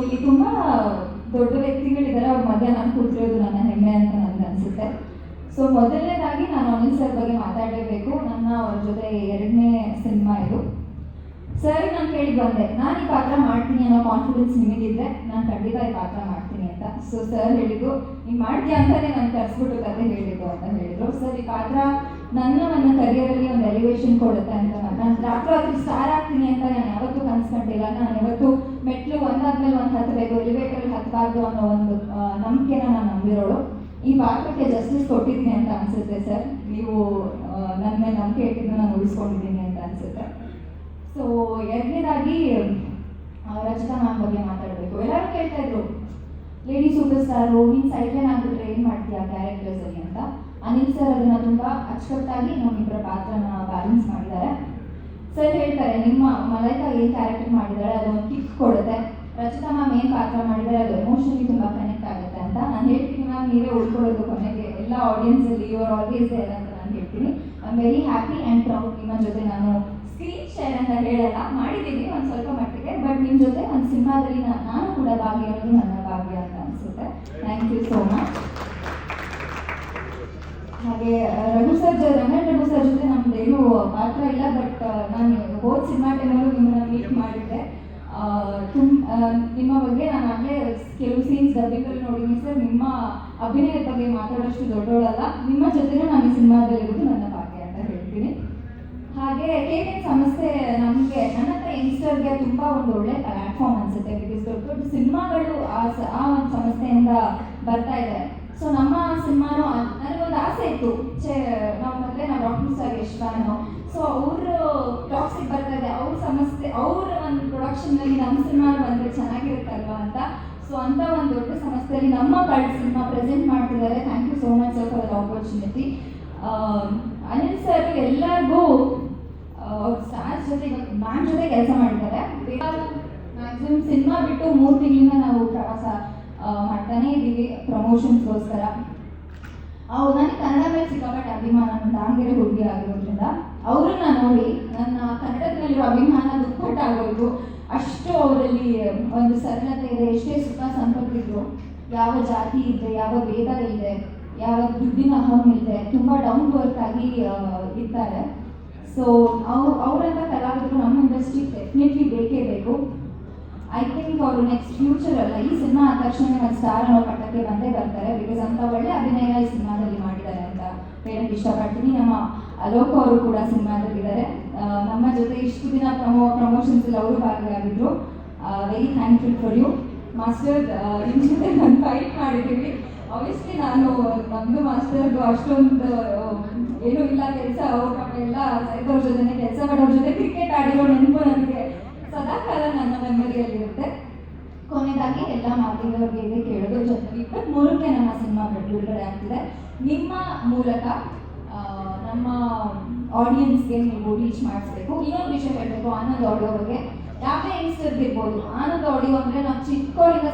ಇಲ್ಲಿ ತುಂಬಾ ದೊಡ್ಡ ವ್ಯಕ್ತಿಗಳಿದ್ದಾರೆ, ಅವ್ರ ಮಧ್ಯ ನಾನು ಕೂತಿರೋದು ನನ್ನ ಹೆಮ್ಮೆ ಅಂತ ನನಗೆ ಅನಿಸುತ್ತೆ. ಸೊ ಮೊದಲನೇದಾಗಿ ನಾನು ಅನಿಲ್ ಸರ್ ಬಗ್ಗೆ ಮಾತಾಡಲೇಬೇಕು. ನನ್ನ ಅವ್ರ ಜೊತೆ ಎರಡನೇ ಸಿನಿಮಾ ಇದು. ಸರ್, ನಾನು ಕೇಳಿ ಬಂದೆ. ನಾನು ಈ ಪಾತ್ರ ಮಾಡ್ತೀನಿ ಅನ್ನೋ ಕಾನ್ಫಿಡೆನ್ಸ್ ನಿಮಗಿದ್ರೆ ನಾನು ಖಂಡಿತ ಈ ಪಾತ್ರ ಮಾಡ್ತೀನಿ ಅಂತ. ಸೊ ಸರ್ ಹೇಳಿದ್ದು, ನೀನು ಮಾಡ್ತೀಯ ಅಂತಲೇ ನಾನು ಕರ್ಸ್ಬಿಟ್ಟು ಕತೆ ಹೇಳಿದ್ದು ಅಂತ ಹೇಳಿದ್ರು. ಸರ್ ಈ ಪಾತ್ರ ನನ್ನ ನನ್ನ ಕರಿಯರಲ್ಲಿ ಒಂದು ಎಲಿವೇಶನ್ ಕೊಡುತ್ತೆ ಅಂತ ನಾನು ರಾತ್ರಿ ರಾತ್ರಿ ಸ್ಟಾರ್ ಆಗ್ತೀನಿ ಅಂತ ನಾನು ಯಾವತ್ತೂ ಕನ್ಸ್ಕೊಂಡಿಲ್ಲ. ನಾನು ಯಾವತ್ತೂ ಮೆಟ್ಲು ಒಂದಾದ್ಮೇಲೆ ಒಂದು ಹತ್ತಬೇಕು ಎಲಿವೇಟರ್ ಹತ್ತಬಾರ್ದು ಅನ್ನೋ ಒಂದು ನಂಬಿಕೆನ ನಾನು ನಂಬಿರೋಳು. ಈ ಪಾತ್ರಕ್ಕೆ ಜಸ್ಟಿಸ್ ಕೊಟ್ಟಿದ್ದೀನಿ ಅಂತ ಅನ್ಸುತ್ತೆ ಸರ್. ನೀವು ನನ್ನ ಮೇಲೆ ನಂಬಿಕೆ ಇಟ್ಟಿದ್ದು ನಾನು ಉಳಿಸ್ಕೊಂಡಿದ್ದೀನಿ ಅಂತ ಅನ್ಸುತ್ತೆ. ಸೊ ಎರಡನೇದಾಗಿ ರಚನಾ ಮ್ಯಾಮ್ ಬಗ್ಗೆ ಮಾತಾಡಬೇಕು. ಎಲ್ಲರೂ ಕೇಳ್ತಾ ಇದ್ರು ಲೇಡಿ ಸೂಪರ್ ಸ್ಟಾರ್ ನೀನ್ ಸೈಡ್ಲೈನ್ ಆಗಿಬಿಟ್ರೆ ಏನು ಮಾಡ್ತೀಯಾ ಕ್ಯಾರೆಕ್ಟರ್ಸ್ ಅಲ್ಲಿ? ಅಂತ. ಅನಿಲ್ ಸರ್ ಅದನ್ನ ತುಂಬಾ ಅಚ್ಚುಕಟ್ಟಾಗಿ ನಮ್ಮಿಬ್ಬರ ಪಾತ್ರನ ಬ್ಯಾಲೆನ್ಸ್ ಮಾಡಿದ್ದಾರೆ. ಸರ್ ಹೇಳ್ತಾರೆ, ನಿಮ್ಮ ಮಲೈಕಾ ಏನ್ ಕ್ಯಾರೆಕ್ಟರ್ ಅದು ಅದೊಂದು ಕಿಕ್ ಕೊಡುತ್ತೆ. ರಚಿತಾ ಮ್ಯಾಮ್ ಏನು ಪಾತ್ರ ಮಾಡಿದರೆ ಅದು ಎಮೋಷನಲಿ ತುಂಬಾ ಕನೆಕ್ಟ್ ಆಗುತ್ತೆ ಅಂತ ನಾನು ಹೇಳ್ತೀನಿ ಮ್ಯಾಮ್ ನೀವೇ ಉಳ್ಕೊಳ್ಳೋದು ಕೊನೆಗೆ. ಎಲ್ಲ ಆಡಿಯನ್ಸ್ ಅಲ್ಲಿ ಯುವರ್ ಆಲ್ವೇಸ್ ದೇರ್ ಅಂತ ನಾನು ಹೇಳ್ತೀನಿ. I am very happy and proud ನಿಮ್ಮ ಜೊತೆ ನಾನು ಸ್ಕ್ರೀನ್ ಶೇರ್ ಅಂತ ಹೇಳಲ್ಲ, ಮಾಡಿದ್ದೀನಿ ಒಂದು ಸ್ವಲ್ಪ ಮಟ್ಟಿಗೆ ಬಟ್ ನಿಮ್ಮ ಜೊತೆ ಒಂದು ಸಿನಿಮಾದಲ್ಲಿ ನಾನು ಕೂಡ ಭಾಗಿಯಾಗೋದು ನನ್ನ ಭಾಗ್ಯ ಅಂತ ಅನಿಸುತ್ತೆ. ಥ್ಯಾಂಕ್ ಯು ಸೋ ಮಚ್ ಹಾಗೆ ರಘು ಸರ್ ರಂಗನ್ ರಘು ಸರ್ ಜೊತೆ ನಮ್ದೇನು ಪಾತ್ರ ಇಲ್ಲ ಬಟ್ ನಾನು ಹೋದ ಸಿನಿಮಾ ನಿಮ್ಮನ್ನ ಮೀಟ್ ಮಾಡಿದ್ದೆ. ತುಂಬ ನಿಮ್ಮ ಬಗ್ಗೆ ನಾನು ಆಗಲೇ ಕೆಲವು ಸೀನ್ಸ್ ಡಬ್ಬಿಂಗಲ್ಲಿ ನೋಡಿದ್ದೀನಿ ಸರ್ ನಿಮ್ಮ ಅಭಿನಯದ ಬಗ್ಗೆ ಮಾತಾಡೋಷ್ಟು ದೊಡ್ಡವಳಲ್ಲ ನಿಮ್ಮ ಜೊತೆನೂ ನಾನು ಈ ಸಿನಿಮಾದಲ್ಲಿ ಇರೋದು ನನ್ನ ಭಾಗ್ಯ ಅಂತ ಹೇಳ್ತೀನಿ. ಹಾಗೆ ಏನೇನು ಸಂಸ್ಥೆ ನಮಗೆ, ನನ್ನ ಹತ್ರ ಯಂಗ್ಸ್ಟರ್ಗೆ ತುಂಬ ಒಂದು ಒಳ್ಳೆ ಪ್ಲಾಟ್ಫಾರ್ಮ್ ಅನ್ಸುತ್ತೆ ಬಿಕಾಸ್ ದೊಡ್ಡ ದೊಡ್ಡ ಸಿನಿಮಾಗಳು ಆ ಆ ಒಂದು ಸಂಸ್ಥೆಯಿಂದ ಬರ್ತಾ ಇದೆ. ಸೊ ನಮ್ಮ ಸಿನಿಮಾನು ನನಗೊಂದು ಆಸೆ ಇತ್ತು. ಚೇ ನಾವು ಮೊದಲೇ ನಾವು ಡಾಕ್ಟರ್ ಸರ್ ಯಶ್ವಾನು ಸೊ ಅವರು ಟಾಕ್ಸಿಗೆ ಬರ್ತಾ ಇದೆ. ಅವ್ರ ಸಮಸ್ಯೆ ಅವ್ರ ಒಂದು ಪ್ರೊಡಕ್ಷನ್ನಲ್ಲಿ ನಮ್ಮ ಸಿನಿಮಾ ಬಂದರೆ ಚೆನ್ನಾಗಿರುತ್ತಲ್ವಾ ಅಂತ. ಸೊ ಅಂತ ಒಂದು ದೊಡ್ಡ ಸಂಸ್ಥೆಯಲ್ಲಿ ನಮ್ಮ ಕಳ್ಳ ಸಿನಿಮಾ ಪ್ರೆಸೆಂಟ್ ಮಾಡ್ತಿದ್ದಾರೆ. Thank you so much sir for the opportunity Anil sir ಎಲ್ಲರಿಗೂ ಸ್ಟಾರ್ಸ್ ಜೊತೆ ಮ್ಯಾಮ್ ಜೊತೆ ಕೆಲಸ ಮಾಡಿದ್ದಾರೆ. ಮ್ಯಾಕ್ಸಿಮಮ್ ಸಿನಿಮಾ ಬಿಟ್ಟು ಮೂರು ತಿಂಗಳಿಂದ ನಾವು ಪ್ರವಾಸ ಮಾಡ್ತಾನೆ ಇದ್ದೀವಿ ಪ್ರಮೋಷನ್ಸ್ಗೋಸ್ಕರ ಅವ್ರು ನನಗೆ ಕನ್ನಡ ಮೇಲೆ ಸಿಕ್ಕಾಪಟ್ಟೆ ಅಭಿಮಾನ ದಾವಣಗೆರೆ ಹುಡುಗಿ ಆಗಿರೋದ್ರಿಂದ ಅವ್ರನ್ನ ನೋಡಿ ನನ್ನ ಕನ್ನಡದ ಅಭಿಮಾನ ದುಪ್ಪಟ್ಟಾಗೋಯ್ತು ಅಷ್ಟು ಅವರಲ್ಲಿ ಒಂದು ಸರಳತೆ ಇದೆ, ಎಷ್ಟೇ ಸುಖ ಸಂಪತ್ತಿದ್ರು, ಯಾವ ಜಾತಿ ಇದೆ, ಯಾವ ಭೇದ ಇದೆ, ಯಾವ ದುಡ್ಡಿನ ಅಹಂ ಇದೆ, ತುಂಬ ಡೌನ್ ವರ್ಕ್ ಆಗಿ ಇರ್ತಾರೆ. ಸೊ ಅವ್ರು, ಅವರಂತ ಕಲಾವಿದರು ನಮ್ಮ ಇಂಡಸ್ಟ್ರಿ ಡೆಫಿನೆಟ್ಲಿ ಬೇಕೇ ಬೇಕು. ಐ ಥಿಂಕ್ ಅವರು ನೆಕ್ಸ್ಟ್ ಫ್ಯೂಚರ್ ಅಲ್ಲ, ಈ ಸಿನಿಮಾ ತಕ್ಷಣ ಒಂದು ಸ್ಟಾರ್ ಅನ್ನೋ ಪಟ್ಟಕ್ಕೆ ಬಂದೇ ಬರ್ತಾರೆ ಬಿಕಾಸ್ ಅಂತ ಒಳ್ಳೆ ಅಭಿನಯ ಈ ಸಿನಿಮಾದಲ್ಲಿ ಮಾಡಿದ್ದಾರೆ ಅಂತ ಹೇಳಕ್ಕೆ ಇಷ್ಟಪಡ್ತೀನಿ. ನಮ್ಮ ಅಲೋಕ್ ಅವರು ಕೂಡ ಸಿನಿಮಾದಲ್ಲಿದ್ದಾರೆ ನಮ್ಮ ಜೊತೆ ಇಷ್ಟು ದಿನ ಪ್ರಮೋ ಪ್ರಮೋಷನ್ಸ್ ಅಲ್ಲಿ ಅವರು ಭಾಗಿಯಾಗಿದ್ರು. Very thankful for you master ನಿಮ್ಮ ಜೊತೆ ನಾನು ಫೈಟ್ ಮಾಡಿದ್ದೀವಿ. ಆಬ್ವಿಯಸ್ಲಿ ನಾನು ನಮ್ಮದು ಮಾಸ್ಟರ್ದು ಅಷ್ಟೊಂದು ಏನೂ ಇಲ್ಲ ಕೆಲಸ. ಅವ್ರ ಎಲ್ಲ ಸೈತವ್ರ ಜೊತೆ ಕೆಲಸ ಮಾಡೋರ ಜೊತೆ ಕ್ರಿಕೆಟ್ ಆಡಿರೋ ನೆನಪು ನನಗೆ ಸದಾಕಾಲ ನನ್ನ ಮೆಮೊರಿಯಲ್ಲಿರುತ್ತೆ ಕೊನೆಯದಾಗಿ ಎಲ್ಲ ಇದೆ ಕೇಳೋದು ಜನವರಿ ಇಪ್ಪತ್ತ್ಮೂರಕ್ಕೆ ನಮ್ಮ ಸಿನಿಮಾ ಬಿಡುಗಡೆ ಆಗ್ತಿದೆ. ನಿಮ್ಮ ಮೂಲಕ ನಮ್ಮ ಆಡಿಯನ್ಸ್ಗೆ ನೀವು ರೀಚ್ ಮಾಡಿಸ್ಬೇಕು. ಇನ್ನೊಂದು ವಿಷಯ ಹೇಳಬೇಕು, ಆನಂದ್ ಆಡಿಯೋ ಬಗ್ಗೆ. ಯಾವ ಯಂಗ್ಸ್ಟರ್ಸ್ ಇರ್ಬೋದು? ಆನಂದ್ ಆಡಿಯೋ ಅಂದರೆ ನಾವು ಚಿಕ್ಕವರಿಂದ